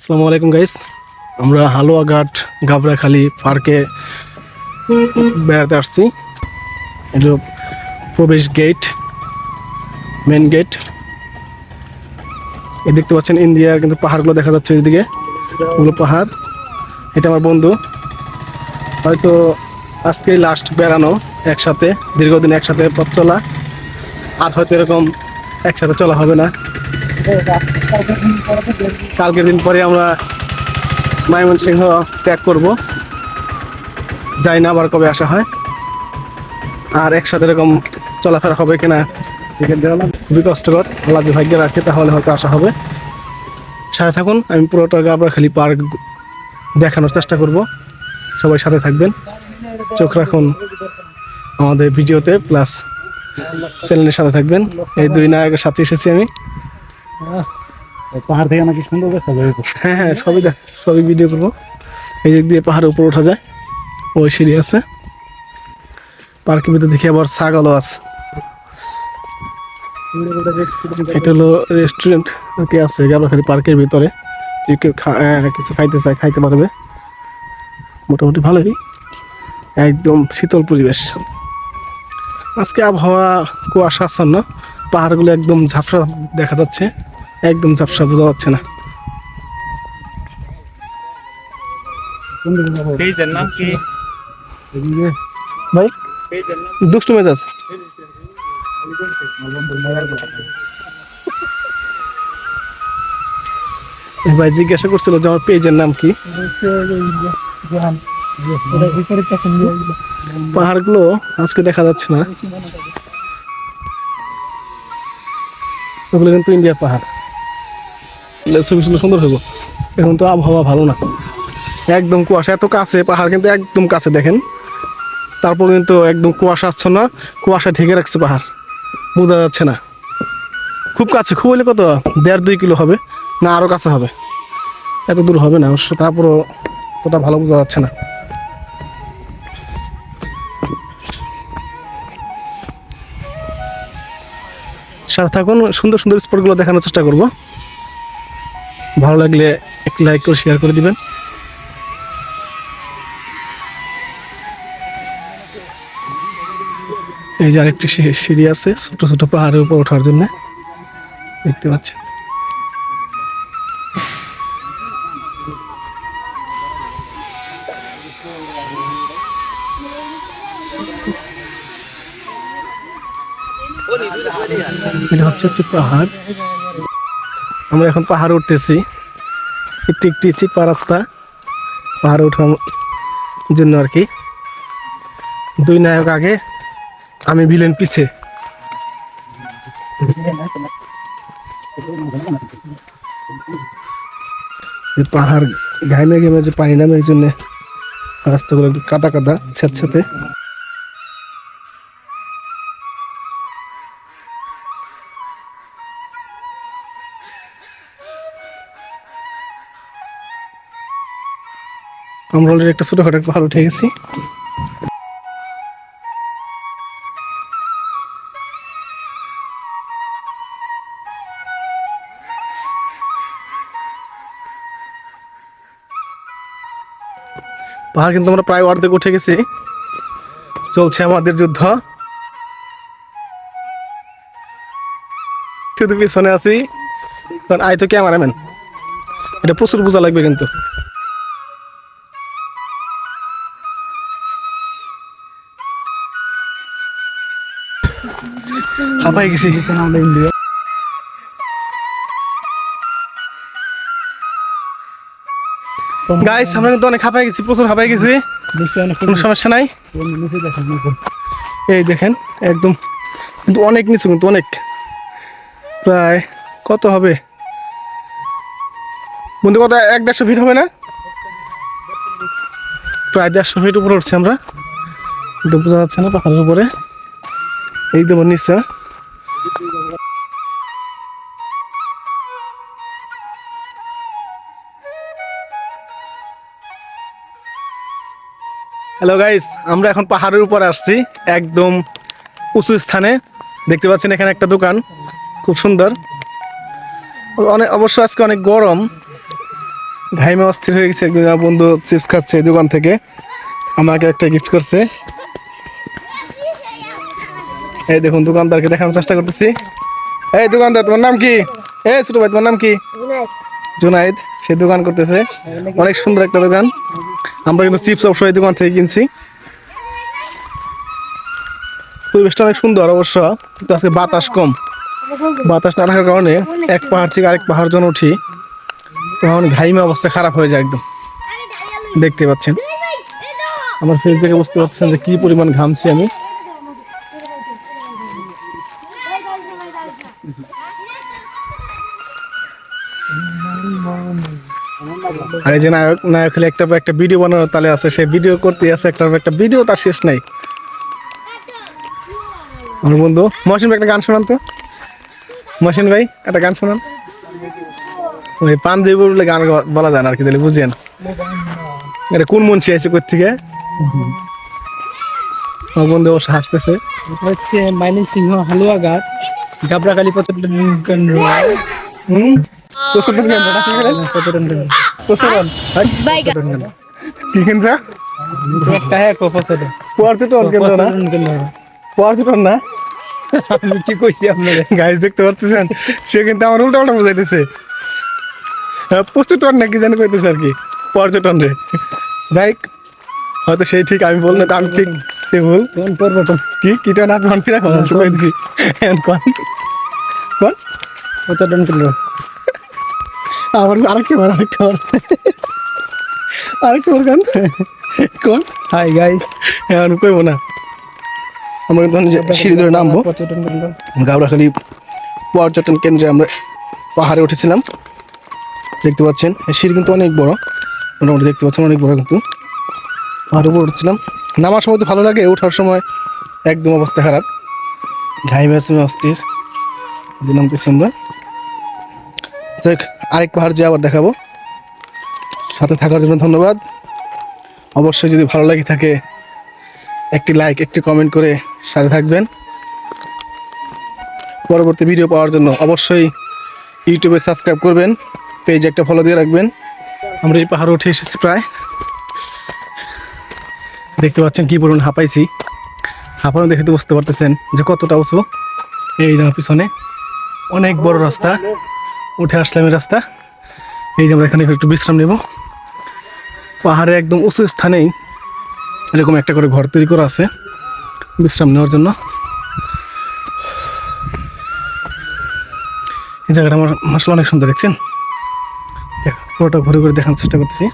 আসসালামু আলাইকুম গাইস আমরা হালুয়াঘাট গাবরাখালি পার্কে বেড়াতে আসছি। এটা প্রবেশ গেট মেন গেট এই দেখতে পাচ্ছেন ইন্ডিয়ার কিন্তু পাহাড়গুলো দেখা যাচ্ছে এদিকে। ওগুলো পাহাড়। এটা আমার বন্ধু। হয়তো আজকেই লাস্ট বেড়ানো একসাথে, দীর্ঘদিন একসাথে পথ চলা। আর হয়তো এরকম একসাথে চলা হবে না। কালকের দিন পরে আমরা ময়মনসিংহ ত্যাগ করব। যাই না আবার কবে আসা হয়। আর একসাথে এরকম চলাফেরা হবে কিনা খুবই কষ্টকর, আল্লাহ ভাগ্যে রাখে তাহলে হয়তো আসা হবে। সাথে থাকুন, আমি পুরোটা গাবরাখালি পার্ক দেখানোর চেষ্টা করব। সবাই সাথে থাকবেন। চোখ রাখুন আমাদের ভিডিওতে, প্লাস চ্যানেলের সাথে থাকবেন। এই দুই নায়কের সাথে এসেছি আমি। পাহাড় থেকে নাকি সুন্দর দেখা যায় হ্যাঁ হ্যাঁ সবই দেখ, সবই ভিডিও করব। এই দিক দিয়ে পাহাড়ের উপর ওঠা যায়, ওই সিঁড়ি আছে। পার্কের ভিতরে দেখি আবার ছাগলও আছে। এটা হলো রেস্টুরেন্ট কি আছে? গাবলাখালি পার্কের ভিতরে। যে কেউ কিছু খাইতে চায়, খাইতে পারবে। মোটামুটি ভালোই। একদম শীতল পরিবেশ। আজকে আবহাওয়া কুয়াশা আচ্ছন্ন, পাহাড়গুলো একদম ঝাপসা দেখা যাচ্ছে। একদম ঝাপসা বোঝা যাচ্ছে না। ভাই দুষ্টু মেজাজ। ভাই জিজ্ঞাসা করছিল যে আমার পেজের নাম কি? পাহাড়গুলো আজকে দেখা যাচ্ছে না। ওগুলো কিন্তু ইন্ডিয়ার পাহাড়। ছবি সুন্দর সুন্দর হইব। এখন তো আবহাওয়া ভালো না। একদম কুয়াশা, এত কাছে, পাহাড় কিন্তু একদম কাছে দেখেন। তারপর কিন্তু একদম কুয়াশা আসছে না, কুয়াশা ঢেকে রাখছে পাহাড়। বোঝা যাচ্ছে না। খুব কাছে, খুব হলে কত? দেড় দুই কিলো হবে, না আরও কাছে হবে। এত দূর হবে না, অবশ্য তারপরও অতটা ভালো বোঝা যাচ্ছে না। সাথে থাকুন, সুন্দর সুন্দর স্পটগুলো দেখানোর চেষ্টা করব। ভালো লাগলে এক লাইক করে শেয়ার করে দিবেন। এই যে আরেকটি সিঁড়ি আছে ছোট ছোট পাহাড়ের উপর ওঠার জন্য। দেখতে পাচ্ছেন? এটা হচ্ছে একটি পাহাড়। আমরা এখন পাহাড়ে উঠতেছি। একটি একটি চিপা রাস্তা পাহাড়ে ওঠার জন্য আর কি। দুই নায়ক আগে, আমি ভিলেন পিছে। পাহাড় ঘাইমে ঘেমে যে পানি নামে এই জন্য রাস্তাগুলো একটু কাদা কাদা স্যাঁতস্যাঁতে আমরা অলরেডি একটা ছোটখাটো একটা পাহাড় উঠে গেছি। পাহাড় কিন্তু আমরা প্রায় অর্ধেক উঠে গেছি। চলছে আমাদের যুদ্ধ। শুধু পিছনে আছি, কারণ আয় তো ক্যামেরাম্যান। এটা প্রচুর বোঝা লাগবে কিন্তু। হাঁপাই গেছি। গাইস আমরা কিন্তু অনেক হাঁপাই গেছি প্রচুর হাঁপাই গেছি। কোনো সমস্যা নাই? এই দেখেন একদম। কিন্তু অনেক নিচু কিন্তু অনেক। প্রায় কত হবে? বন্ধু কত? এক দেড়শো ফিট হবে না? প্রায় দেড়শো ফিট উপরে উঠছি আমরা। কিন্তু বোঝা যাচ্ছে না পাহাড়ের উপরে। এই দেবো নিচে। হ্যালো গাইস আমরা এখন পাহাড়ের উপর আসছি একদম উঁচু স্থানে। দেখতে পাচ্ছেন এখানে একটা দোকান খুব সুন্দর। অনেক অবশ্য আজকে অনেক গরম। ঘাইমে অস্থির হয়ে গেছে বন্ধু চিপস খাচ্ছে এই দোকান থেকে। আমাকে একটা গিফট করছে। এই দেখুন দোকানদারকে দেখানোর চেষ্টা করতেছি। এই দোকানদার তোমার নাম কি? এই ছোট ভাই তোমার নাম কি? জুনাইদ সে দোকান করতেছে। অনেক সুন্দর একটা দোকান। আমরা কিন্তু চিপস অবশ্যই দোকান থেকে কিনছি। পরিবেশটা অনেক সুন্দর অবশ্য আজকে বাতাস কম। বাতাস না থাকার কারণে এক পাহাড় থেকে আরেক পাহাড় জন উঠি, তখন ঘাইমা অবস্থা খারাপ হয়ে যায় একদম। দেখতে পাচ্ছেন। আমার ফেস দেখে বুঝতে পারছেন যে কি পরিমাণ ঘামছি আমি। আর এই যে নায়ক নায়ক হলে একটা একটা ভিডিও বানানোর তালে আছে সে ভিডিও করতে আছে একটা একটা ভিডিও তার শেষ নাই। আমার বন্ধু মহসিন ভাই একটা গান শোনান তো। মহসিন ভাই একটা গান শোনান। ওই পাঞ্জাবি বললে গান বলা যায় না আর কি তাহলে বুঝেন। এটা কোন মনসি আছে কোথ থেকে? আমার বন্ধু অবশ্য হাসতেছে। হচ্ছে মাইনিং সিংহ হালুয়া ঘাট গাবরাকালী পর্যটন কেন্দ্র। হুম? প্রচুর কেন্দ্র। না কি. কি হ্যাঁ কেন্দ্র না? আমি ঠিক কইছি আপনাদের গাইজ দেখতে পারতেছেন? সে কিন্তু আমার উল্টা উল্টা বুঝাইতেছে। হ্যাঁ, পর্যটন নাকি জানি কইতেছে আর কি? পর্যটন রে। যাই হয়তো সেই ঠিক আমি বললে তো আমি ঠিক সে ভুল। কোন পর্যটন কি কিটা না ফিরা কন শুকাই দিছি। এখন কন? কন? পর্যটন কেন্দ্র। আমার আরেকটা বার আরেকটা বার। আরেকটা বার কন? কোন হাই গাইস এখন কইবো না। আমরা যে সিঁড়ি ধরে নামবো। পর্যটন কেন্দ্র গাবড়াখালী পর্যটন কেন্দ্রে আমরা পাহাড়ে উঠেছিলাম। দেখতে পাচ্ছেন এই সিঁড়ি কিন্তু অনেক বড়। মোটামুটি দেখতে পাচ্ছেন অনেক বড় কিন্তু। পাহাড়ের উপর উঠেছিলাম। নামার সময় তো ভালো লাগে ওঠার সময় একদম অবস্থা খারাপ। ঘাই ম্যাসে অস্থির। যে নামতেছি আমরা। হোক, আরেক পাহাড় যে আবার দেখাবো। সাথে থাকার জন্য ধন্যবাদ। অবশ্যই যদি ভালো লাগে থাকে, একটি লাইক একটি কমেন্ট করে সাথে থাকবেন। পরবর্তী ভিডিও পাওয়ার জন্য অবশ্যই ইউটিউবে সাবস্ক্রাইব করবেন পেজ একটা ফলো দিয়ে রাখবেন। আমরা এই পাহাড়ে উঠে এসেছি প্রায়। দেখতে পাচ্ছেন কি বলুন হাঁপাইছি। হাঁপানো দেখে তো বুঝতে পারতেছেন যে কতটা উঁচু। এই পিছনে অনেক বড় রাস্তা। উঠে আসলাম এই রাস্তা এই যে আমরা এখানে একটু বিশ্রাম নেব। পাহাড়ে একদম উঁচু স্থানেই এরকম একটা করে ঘর তৈরি করা আছে বিশ্রাম নেওয়ার জন্য। এই জায়গাটা আমার মাসাল অনেক সুন্দর দেখছেন? দেখ, পুরোটা ঘুরে ঘুরে দেখানোর চেষ্টা করতেছি।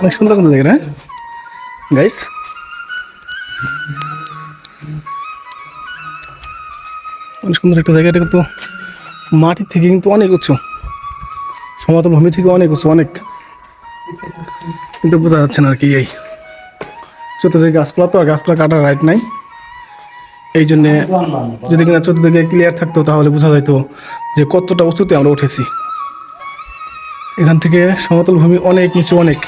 অনেক সুন্দর কিন্তু জায়গাটা গাইস অনেক সুন্দর একটা জায়গাটা কিন্তু মাটি থেকে কিন্তু অনেক উঁচু সমতল ভূমি থেকে অনেক উঁচু অনেক। কিন্তু বোঝা যাচ্ছে না আর কি এই। চতুর্দিকে গাছপালা তো, আর গাছপালা কাটার রাইট নাই। এই জন্যে যদি কিনা চতুর্দিকে ক্লিয়ার থাকতো তাহলে বোঝা যেত যে কতটা উঁচুতে আমরা উঠেছি। এখান থেকে সমতল ভূমি অনেক, নিচু অনেক।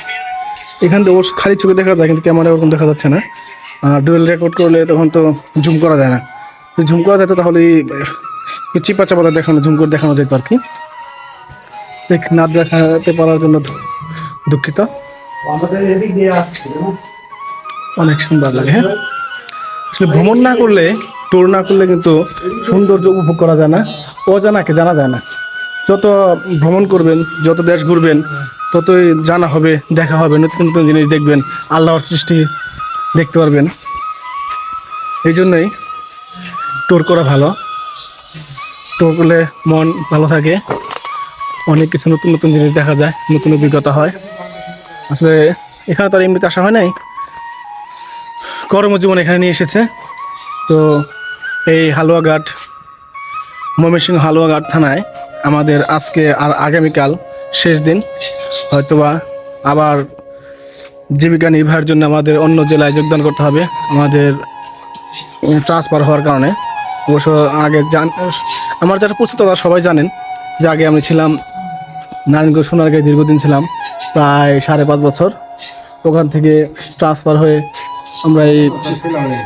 এখান থেকে অবশ্য খালি চোখে দেখা যায়, কিন্তু ক্যামেরা ওরকম দেখা যাচ্ছে না। আর ডুয়েল রেকর্ড করলে তখন তো জুম করা যায় না। জুম করা যেত তাহলে চিপা চাপাটা দেখানো জুম করে দেখানো যেত আর কি। না দেখাতে পারার জন্য দুঃখিত। অনেক সুন্দর লাগে হ্যাঁ? আসলে ভ্রমণ না করলে ট্যুর না করলে কিন্তু সৌন্দর্য উপভোগ করা যায় না। অজানাকে জানা যায় না। যত ভ্রমণ করবেন, যত দেশ ঘুরবেন, ততই জানা হবে, দেখা হবে, নতুন নতুন জিনিস দেখবেন, আল্লাহর সৃষ্টি দেখতে পারবেন। এই জন্যই ট্যুর করা ভালো। ট্যুর করলে মন ভালো থাকে। অনেক কিছু নতুন নতুন জিনিস দেখা যায়, নতুন অভিজ্ঞতা হয়। আসলে এখানে তো আর এমনিতে আসা হয় নাই। কর্মজীবন এখানে নিয়ে এসেছে। তো এই হালুয়াঘাট, ময়মনসিংহ হালুয়াঘাট থানায় আমাদের আজকে আর আগামীকাল শেষ দিন। হয়তোবা আবার জীবিকা নির্বাহের জন্য আমাদের অন্য জেলায় যোগদান করতে হবে। আমাদের ট্রান্সফার হওয়ার কারণে। অবশ্য আগে জান, আমার যারা পরিচিত তারা সবাই জানেন যে আগে আমি ছিলাম নারায়ণগঞ্জ সোনারগাঁয়ে দীর্ঘদিন ছিলাম, প্রায় সাড়ে পাঁচ বছর। ওখান থেকে ট্রান্সফার হয়ে আমরা এই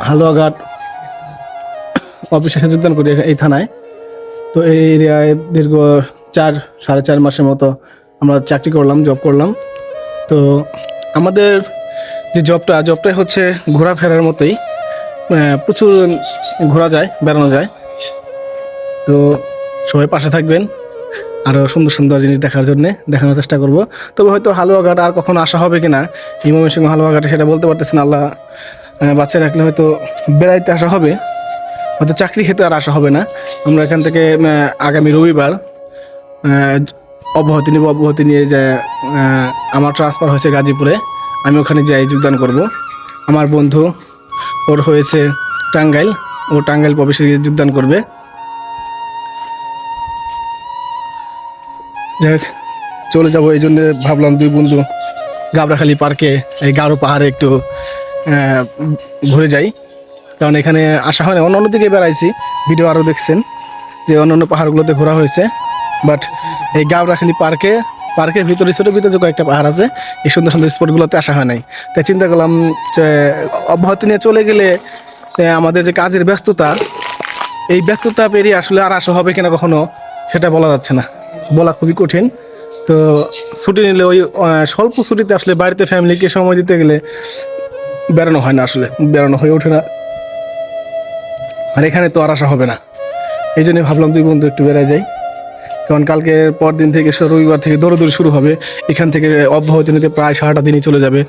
হালুয়াঘাট অফিসে যোগদান করি এই থানায়। তো এই এরিয়ায় দীর্ঘ চার, সাড়ে চার মাসের মতো আমরা চাকরি করলাম জব করলাম। তো আমাদের যে জবটা জবটাই হচ্ছে ঘোরাফেরার মতোই। প্রচুর ঘোরা যায়, বেড়ানো যায়। তো সবাই পাশে থাকবেন আরও সুন্দর সুন্দর জিনিস দেখার জন্য দেখানোর চেষ্টা করব। তবে হয়তো হালুয়াঘাট আর কখনো আসা হবে কিনা এই ময়মনসিংহ হালুয়াঘাটে সেটা বলতে পারতেছেন, আল্লাহ বাচ্চা রাখলে হয়তো বেড়াইতে আসা হবে। হয়তো চাকরি খেতে আর আসা হবে না। আমরা এখান থেকে আগামী রবিবার অব্যাহতি নিব, অব্যাহতি নিয়ে যে আমার ট্রান্সফার হয়েছে গাজীপুরে, আমি ওখানে যাই যোগদান করব। আমার বন্ধু ওর হয়েছে টাঙ্গাইল, ও টাঙ্গাইল প্রবেশে যোগদান করবে। যাই চলে যাব, এই জন্য ভাবলাম দুই বন্ধু গাবরাখালী পার্কে, এই গারো পাহাড়ে একটু ঘুরে যাই। কারণ এখানে আসা হয় না অন্য অন্য দিকে বেড়াইছি, ভিডিও আরও দেখছেন যে অন্য অন্য পাহাড়গুলোতে ঘোরা হয়েছে। বাট এই গাবরাখালী পার্কে পার্কের ভিতরে, ছোটো ভিতরে যে কয়েকটা পাহাড় আছে, এই সুন্দর সুন্দর স্পটগুলোতে আসা হয় নাই। তাই চিন্তা করলাম যে, অব্যাহতি নিয়ে চলে গেলে আমাদের যে কাজের ব্যস্ততা, এই ব্যস্ততা পেরিয়ে আসলে আর আসা হবে কিনা কখনো, সেটা বলা যাচ্ছে না। বলা খুবই কঠিন। তো ছুটি নিলে ওই স্বল্প ছুটিতে আসলে বাড়িতে ফ্যামিলিকে সময় দিতে গেলে বেড়ানো হয় না আসলে বেড়ানো হয়ে ওঠে না। আর এখানে তো আর আসা হবে না। এই জন্য ভাবলাম দুই বন্ধু একটু বেড়ায় যাই। কারণ কালকে পর দিন থেকে রবিবার থেকে দৌড়দৌড়ি শুরু হবে। এখান থেকে অব্যাহতি নিতে প্রায় সারাটা দিনই চলে যাবে।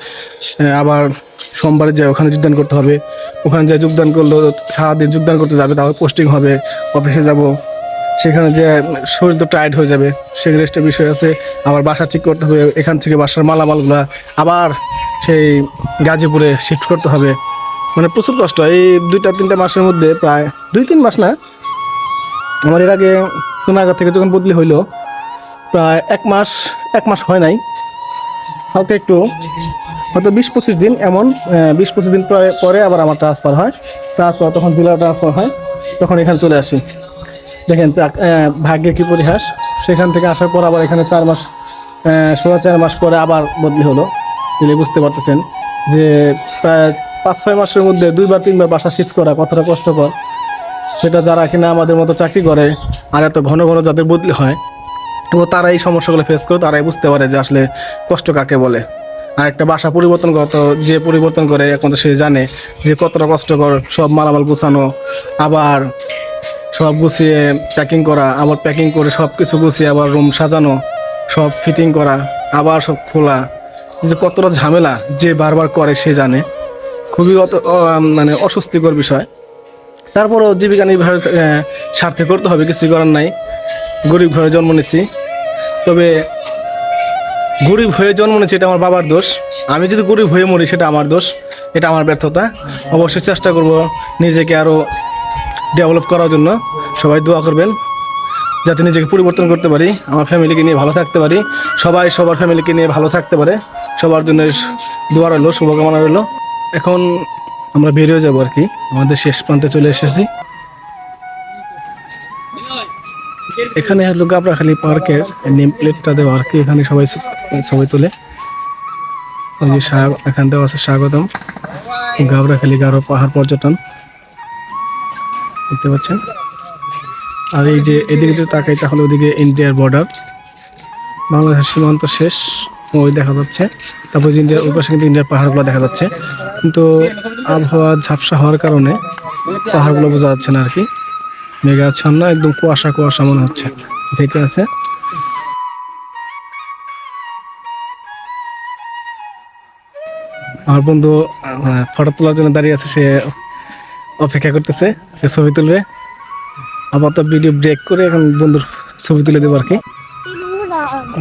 আবার সোমবারে যায় ওখানে যোগদান করতে হবে, ওখানে যায় যোগদান করল, সারাদিন যোগদান করতে যাবে, তারপর পোস্টিং হবে অফিসে যাব। সেখানে যে শরীর তো টায়ার্ড হয়ে যাবে সে রেস্টের বিষয় আছে। আবার বাসা ঠিক করতে হবে, এখান থেকে বাসার মালামালগুলা আবার সেই গাজীপুরে শিফট করতে হবে। মানে প্রচুর কষ্ট। এই দুইটা, তিনটা মাসের মধ্যে প্রায় দুই, তিন মাস না, আমার এর আগে সোনাগাঁ থেকে যখন বদলি হইল, প্রায় এক মাস এক মাস হয় নাই। হালকা একটু, হয়তো বিশ পঁচিশ দিন এমন বিশ পঁচিশ দিন পরে আবার আমার ট্রান্সফার হয়। ট্রান্সফার তখন জেলা ট্রান্সফার হয়, তখন এখানে চলে আসি। দেখেন ভাগ্যে কি পরিহাস? সেখান থেকে আসার পর আবার এখানে চার মাস সোয়া চার মাস পরে আবার বদলি হলো। দিলে বুঝতে পারতেছেন যে প্রায় পাঁচ, ছয় মাসের মধ্যে দুইবার, তিনবার বাসা শিফট করা কতটা কষ্টকর। সেটা যারা কিনা আমাদের মতো চাকরি করে আর এত ঘন ঘন যাদের বদলি হয় এবং তারা এই সমস্যাগুলো ফেস করে, তারাই বুঝতে পারে যে আসলে কষ্ট কাকে বলে। আর একটা বাসা পরিবর্তন করা তো যে পরিবর্তন করে এখন সে জানে যে কতটা কষ্টকর সব মালামাল গুছানো, আবার সব গুছিয়ে প্যাকিং করা, আবার প্যাকিং করে সব কিছু গুছিয়ে আবার রুম সাজানো, সব ফিটিং করা, আবার সব খোলা। যে কতটা ঝামেলা যে বারবার করে, সে জানে। খুবই অত মানে অস্বস্তিকর বিষয়। তারপরও জীবিকা নির্বাহের স্বার্থে করতে হবে কিছু করার নাই। গরিব ঘরে জন্ম নিছি। তবে গরিব হয়ে জন্ম নিয়েছি এটা আমার বাবার দোষ। আমি যদি গরিব হয়ে মরি, সেটা আমার দোষ। এটা আমার ব্যর্থতা। অবশ্যই চেষ্টা করব নিজেকে আরও ডেভেলপ করার জন্য। সবাই দোয়া করবেন, যাতে নিজেকে পরিবর্তন করতে পারি, আমার ফ্যামিলিকে নিয়ে ভালো থাকতে পারি। সবাই সবার ফ্যামিলিকে নিয়ে ভালো থাকতে পারে। সবার জন্য দোয়া রইল, শুভকামনা রইল। এখন আমরা বেরিয়ে যাব আর কি। আমাদের শেষ প্রান্তে চলে এসেছি। এখানে হলো গাবরাখালী পার্কের নেম প্লেটটা দেওয়া আর কি। এখানে সবাই ছবি তোলে। যে এখান দেওয়া আছে স্বাগতম। গাবরাখালী গারো পাহাড় পর্যটন। দেখতে পাচ্ছেন? আর এই যে এদিকে যদি তাকাই, তাহলে ওদিকে ইন্ডিয়ার বর্ডার। বাংলাদেশের সীমান্ত শেষ। ওই দেখা যাচ্ছে। তারপর ইন্ডিয়ার ওই পাশে কিন্তু ইন্ডিয়ার পাহাড়গুলো দেখা যাচ্ছে। কিন্তু আবহাওয়া ঝাপসা হওয়ার কারণে পাহাড়গুলো বোঝা যাচ্ছে না আর কি। মেঘাচ্ছন্ন একদম কুয়াশা কুয়াশা মনে হচ্ছে। ঢেকে আছে। আমার বন্ধু ফটো তোলার জন্য দাঁড়িয়ে আছে, সে অপেক্ষা করতেছে, সে ছবি তুলবে। আপাতত ভিডিও ব্রেক করে এখন বন্ধুর ছবি তুলে দেবো আর কি।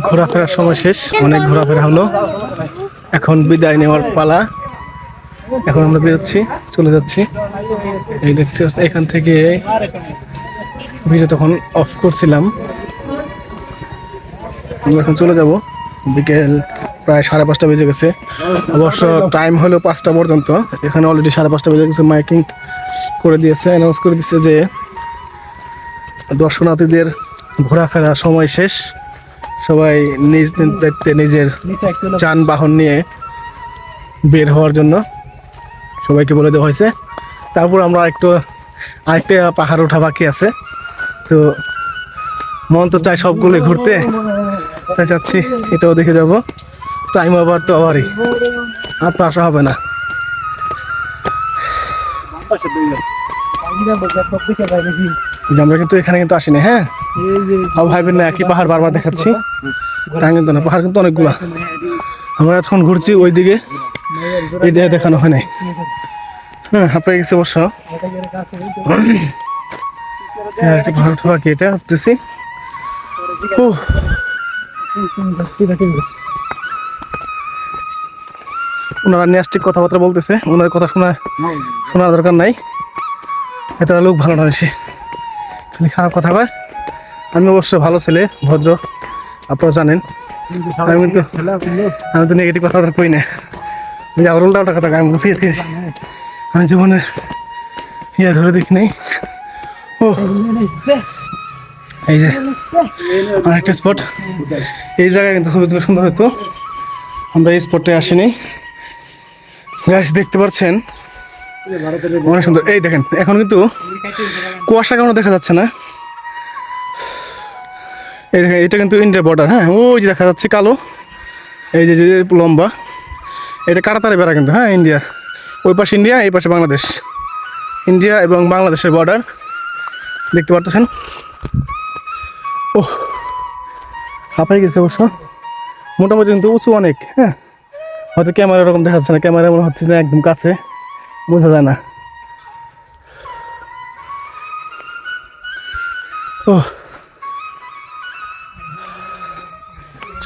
ঘোরাফেরার সময় শেষ, অনেক ঘোরাফেরা হলো। এখন বিদায় নেওয়ার পালা। এখন আমরা বেরোচ্ছি, চলে যাচ্ছি। এই দেখতে এখান থেকে ভিডিও তখন অফ করছিলাম। আমরা এখন চলে যাব। বিকেল প্রায় সাড়ে পাঁচটা বেজে গেছে। অবশ্য টাইম হলো পাঁচটা পর্যন্ত। এখানে অলরেডি সাড়ে পাঁচটা বেজে গেছে, মাইকিং করে দিয়েছে অ্যানাউন্স করে দিচ্ছে যে দর্শনার্থীদের ঘোরাফেরার সময় শেষ। সবাই নিজ দায়িত্বে নিজের যানবাহন নিয়ে বের হওয়ার জন্য সবাইকে বলে দেওয়া হয়েছে। তারপর আমরা একটু আরেকটা পাহাড় ওঠা বাকি আছে। তো মন তো চাই সবগুলো ঘুরতে। তাই চাচ্ছি, এটাও দেখে যাব। টাইম আবার তো আবারই। আর তো আসা হবে না। আমরা কিন্তু এখানে কিন্তু আসিনি হ্যাঁ? সব ভাইবেন একই পাহাড় বারবার দেখাচ্ছি। তা কিন্তু না, পাহাড় কিন্তু অনেকগুলা। আমরা এখন ঘুরছি ওইদিকে। দিকে দেখানো হয় নাই। হ্যাঁ গেছে অবশ্য। হ্যাঁ উঠতেছি উহ, ওনারা নিয়াস্টিক কথাবার্তা বলতেছে ওনার কথা শোনা শোনার দরকার নাই। এটা লোক ভালো না বেশি। খালি খারাপ কথা কয় আমি অবশ্য ভালো ছেলে ভদ্র আপনারা জানেন। আমি কিন্তু আমি তো নেগেটিভ কথা কই না। আমি আবার উল্টা উল্টা কথা আমি বুঝি আর কি। আমি জীবনে ইয়া ধরে দেখি নেই ও, এই যে আরেকটা স্পট এই জায়গায় কিন্তু তুলে সুন্দর হতো। আমরা এই স্পটে আসিনি। গাছ দেখতে পাচ্ছেন? অনেক সুন্দর। এই দেখেন, এখন কিন্তু কুয়াশা কেমন দেখা যাচ্ছে না? এই দেখেন, এটা কিন্তু ইন্ডিয়া বর্ডার হ্যাঁ? ওই যে দেখা যাচ্ছে কালো। এই যে লম্বা। এটা কাটাতারে বেড়া কিন্তু হ্যাঁ ইন্ডিয়ার ওই পাশে ইন্ডিয়া, এই পাশে বাংলাদেশ। ইন্ডিয়া এবং বাংলাদেশের বর্ডার দেখতে পারতেছেন? ও হাঁপাই গেছে অবশ্য। মোটামুটি কিন্তু উঁচু অনেক হ্যাঁ? হয়তো ক্যামেরা এরকম দেখা যাচ্ছে না ক্যামেরা মনে হচ্ছে না একদম কাছে। বোঝা যায় না। ও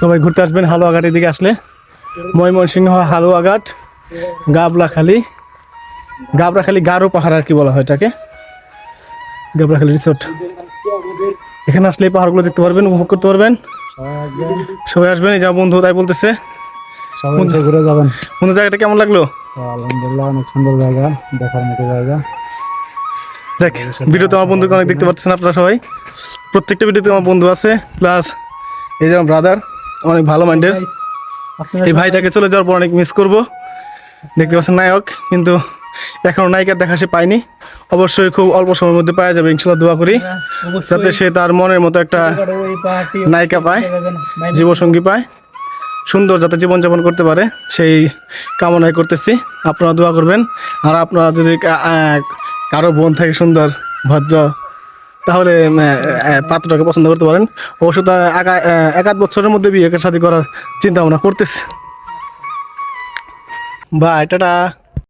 সবাই ঘুরতে আসবেন, হালুয়াঘাটের দিকে আসলে। ময়মনসিংহ, হালুয়াঘাট। গাবলাখালি গাবরাখালি গারো পাহাড় আর কি বলা হয় এটাকে। গাবরাখালি রিসোর্ট এখানে আসলে এই পাহাড়গুলো দেখতে পারবেন উপভোগ করতে পারবেন। সবাই আসবেন এই যা বন্ধু তাই বলতেছে। ঘুরে যাবেন। বন্ধু জায়গাটা কেমন লাগল? আলহামদুলিল্লাহ অনেক সুন্দর জায়গা দেখার মতো জায়গা। দেখ ভিডিওতে আমার বন্ধুকে অনেক দেখতে পাচ্ছেন আপনারা সবাই। প্রত্যেকটা ভিডিওতে আমার বন্ধু আছে প্লাস এই যে আমার ব্রাদার অনেক ভালো মাইন্ডের। এই ভাইটাকে চলে যাওয়ার পর অনেক মিস করব। দেখতে পাচ্ছেন নায়ক, কিন্তু এখনও নায়িকার দেখা সে পায়নি। অবশ্যই খুব অল্প সময়ের মধ্যে পাওয়া যাবে ইনশাল্লাহ দোয়া করি, যাতে সে তার মনের মতো একটা নায়িকা পায়, জীবসঙ্গী পায়, সুন্দর যাতে জীবনযাপন করতে পারে, সেই কামনাই করতেছি। আপনারা দোয়া করবেন, আর আপনারা যদি কারও বোন থাকে সুন্দর, ভদ্র, তাহলে পাত্রটাকে পছন্দ করতে পারেন। অবশ্য তা এক আধ বছরের মধ্যে বিয়ে সাথে করার চিন্তা ভাবনা করতেছে। বা এটা